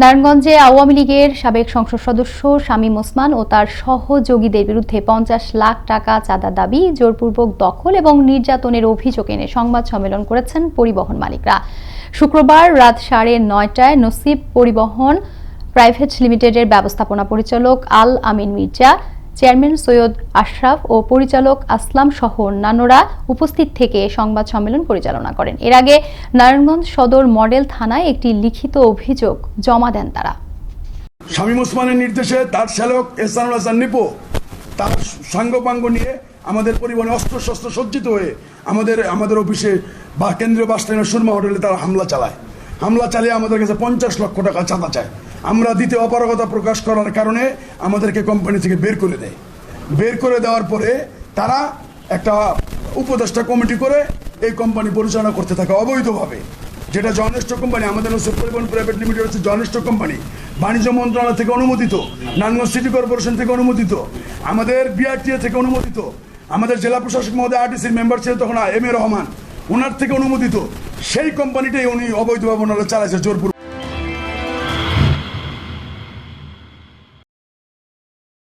নারায়ণগঞ্জে আওয়ামী লীগের সাবেক সংসদ সদস্য শামীম ওসমান ও তার সহযোগীদের বিরুদ্ধে পঞ্চাশ লাখ টাকা চাঁদা দাবি, জোরপূর্বক দখল এবং নির্যাতনের অভিযোগ এনে সংবাদ সম্মেলন করেছেন পরিবহন মালিকরা। শুক্রবার রাত সাড়ে নয়টায় নসিব পরিবহন প্রাইভেট লিমিটেডের ব্যবস্থাপনা পরিচালক আল আমিন মির্জা চেয়ারম্যান সৈয়দ আশরাফ ও পরিচালক আসলাম সহ অন্যান্যরা উপস্থিত থেকে সংবাদ সম্মেলন পরিচালনা করেন। এর আগে নারায়ণগঞ্জ সদর মডেল থানায় একটি লিখিত অভিযোগ জমা দেন তারা। শামীম ওসমানের নির্দেশে তার শ্যালক এহসানুল হাসান নিপো তার সাঙ্গপাঙ্গ নিয়ে আমাদের পরিবহনে অস্ত্র শস্ত্র সজ্জিত হয়ে আমাদের আমাদের অফিসে বা কেন্দ্রীয় বাস স্ট্যান্ডের সুরমা হোটেলে তারা হামলা চালায়। হামলা চালিয়ে আমাদের কাছে পঞ্চাশ লক্ষ টাকা চাঁদা চায়। আমরা দিতে অপারগতা প্রকাশ করার কারণে আমাদেরকে কোম্পানি থেকে বের করে দেয়। বের করে দেওয়ার পরে তারা একটা উপদেষ্টা কমিটি করে এই কোম্পানি পরিচালনা করতে থাকে অবৈধভাবে। যেটা জনস্ট কোম্পানি আমাদের হচ্ছে পরিবহন প্রাইভেট লিমিটেড হচ্ছে জনস্ট কোম্পানি বাণিজ্য মন্ত্রণালয় থেকে অনুমোদিত, নারায়ণগঞ্জ সিটি কর্পোরেশন থেকে অনুমোদিত, আমাদের বিআরটিএ থেকে অনুমোদিত, আমাদের জেলা প্রশাসক মহোদয় আরটিসির মেম্বার ছিলেন তখন এম এ রহমান ওনার থেকে অনুমোদিত। সেই কোম্পানিটাই উনি অবৈধভাবে ওনারা চালাইছে জোরপুর